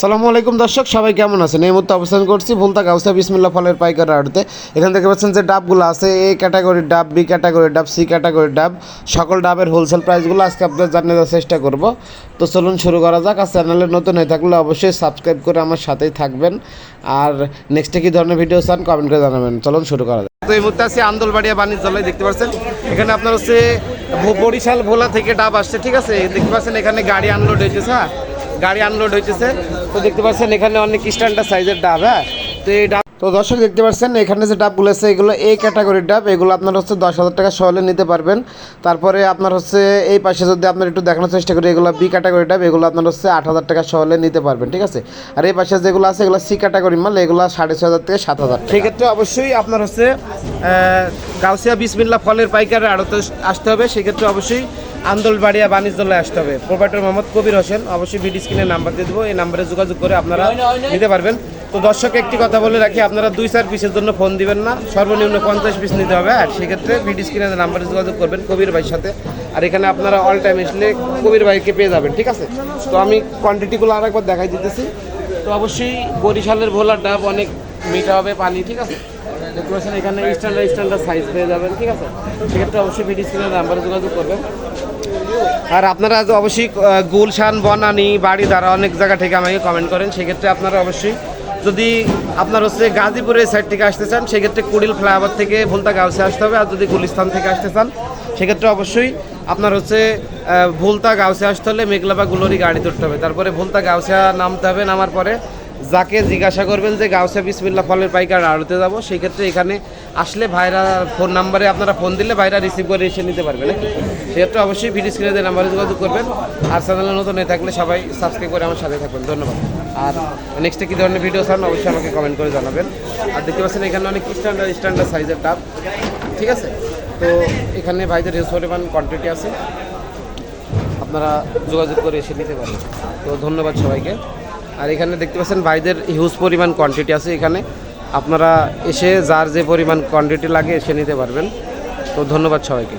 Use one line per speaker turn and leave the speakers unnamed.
সালামু আলাইকুম দর্শক, সবাই কেমন আছেন? এই মুহূর্তে অবস্থান করছি ভুলতা গাউসা বিসমিল্লা ফলের পাইকার আড়তে। এখান থেকে পাচ্ছেন যে ডাবগুলো আছে, এ ক্যাটাগরির ডাব, বি ক্যাটাগরির ডাব, সি ক্যাটাগরির ডাব, সকল ডাবের হোলসেল প্রাইসগুলো আজকে আপনাদের জানিয়ে দেওয়ার চেষ্টা করব। তো চলুন শুরু করা যাক। আর চ্যানেলে নতুন হয়ে থাকলে অবশ্যই সাবস্ক্রাইব করে আমার সাথেই থাকবেন। আর নেক্সটে কী ধরনের ভিডিও চান কমেন্ট করে জানাবেন। চলুন শুরু করা যাক। তো এই মুহূর্তে আছে আন্দোলবাড়িয়া বাণিজ্যালয়, দেখতে পাচ্ছেন? এখানে আপনার হচ্ছে বরিশাল ভোলা থেকে ডাব আসছে, ঠিক আছে? দেখতে পাচ্ছেন এখানে গাড়ি আনলোড হয়েছে হ্যাঁ? গাড়ি আনলোড হইতেছে। তো দেখতে পাচ্ছেন এখানে অনেক স্ট্যান্ডার্ড সাইজের ডাব হ্যাঁ? তো এই ডাব তো দর্শক দেখতে পাচ্ছেন এখানে যে ডাবগুলো আছে এগুলো এই ক্যাটাগরির ডাব। এগুলো আপনার হচ্ছে দশ হাজার টাকা সহলে নিতে পারবেন। তারপরে আপনার হচ্ছে এই পাশে যদি আপনার একটু দেখানোর চেষ্টা করি এগুলো বি ক্যাটাগরি ডাব। এগুলো আপনার হচ্ছে আট হাজার টাকা সহলে নিতে পারবেন ঠিক আছে? আর এই পাশে যেগুলো আছে এগুলো সি ক্যাটাগরি মাল এগুলো সাড়ে ছ হাজার থেকে সাত হাজার সেক্ষেত্রে অবশ্যই আপনার হচ্ছে গাউসিয়া বিসমিল্লা ফলের পাইকারে আড়তে আসতে হবে। সেক্ষেত্রে অবশ্যই আন্দোলবাড়িয়া বাণিজ্যালয়ে আসতে হবে। প্রোপাইটর মোহাম্মদ কবির হোসেন অবশ্যই ভিডিও স্ক্রিনে নাম্বার দিয়ে দেবো। এই নাম্বারে যোগাযোগ করে আপনারা নিতে পারবেন। তো দর্শক একটি কথা বলে রাখি আপনারা দুই চার পিসের জন্য ফোন দিবেন না। সর্বনিম্ন পঞ্চাশ পিস নিতে হবে। আর সেক্ষেত্রে ভিডিও স্ক্রিনে নাম্বারে যোগাযোগ করবেন কবির ভাইয়ের সাথে। আর এখানে আপনারা অল টাইম আসলে কবির ভাইকে পেয়ে যাবেন ঠিক আছে? তো আমি কোয়ান্টিটিগুলো আরেকবার দেখাই দিতেছি। তো অবশ্যই বরিশালের ভোলার ডাব অনেক মিঠা হবে পানি ঠিক আছে? পাচ্ছেন এখানে স্ট্যান্ডার্ড স্ট্যান্ডার্ড সাইজ পেয়ে যাবেন, ঠিক আছে? সেক্ষেত্রে অবশ্যই ভিডিও স্ক্রিনের নাম্বারে যোগাযোগ করবেন। আর আপনারা অবশ্যই গুলশান, বনানি বাড়ি দ্বারা অনেক জায়গা থেকে আমাকে কমেন্ট করেন, সেক্ষেত্রে আপনারা অবশ্যই যদি আপনার হচ্ছে গাজীপুরের সাইড থেকে আসতে চান, সেক্ষেত্রে কুড়িল ফ্লাইওভার থেকে ভুলতা গাউসে আসতে হবে, আর যদি গুলিস্তান থেকে আসতে চান, সেক্ষেত্রে অবশ্যই আপনার হচ্ছে ভুলতা গাউসে আসতে হলে মেঘলা বা গুলোরি গাড়ি ধরতে হবে। তারপরে ভুলতা গাউসিয়া নামতে হবে, নামার পরে যাকে জিজ্ঞাসা করবেন যে গাউসিয়া বিসমিল্লা ফলের পাইকার আড়তে যাব সেই ক্ষেত্রে এখানে আসলে ভাইরা ফোন নাম্বারে আপনারা ফোন দিলে ভাইরা রিসিভ করে এসে নিতে পারবে, নাকি? সেক্ষেত্রে অবশ্যই ভিডিও স্ক্রিনে নাম্বারে যোগাযোগ করবেন, আর চ্যানেলে নতুন হয়ে থাকলে সবাই সাবস্ক্রাইব করে আমার সাথে থাকবেন। ধন্যবাদ। আর নেক্সটে কী ধরনের ভিডিও চান, অবশ্যই আমাকে কমেন্ট করে জানাবেন। আর দেখতে পাচ্ছেন এখানে অনেক স্ট্যান্ডার্ড স্ট্যান্ডার্ড সাইজের ডাব ঠিক আছে? তো এখানে ভাইদের হিউজ পরিমাণ কোয়ান্টিটি আছে। আপনারা যোগাযোগ করে এসে নিতে পারেন তো ধন্যবাদ সবাইকে। আর এখানে দেখতে পাচ্ছেন ভাইদের হিউজ পরিমাণ কোয়ান্টিটি আছে এখানে। আপনারা এসে যার যে পরিমাণ কোয়ান্টিটি লাগে এসে নিতে পারবেন। তো ধন্যবাদ সবাইকে।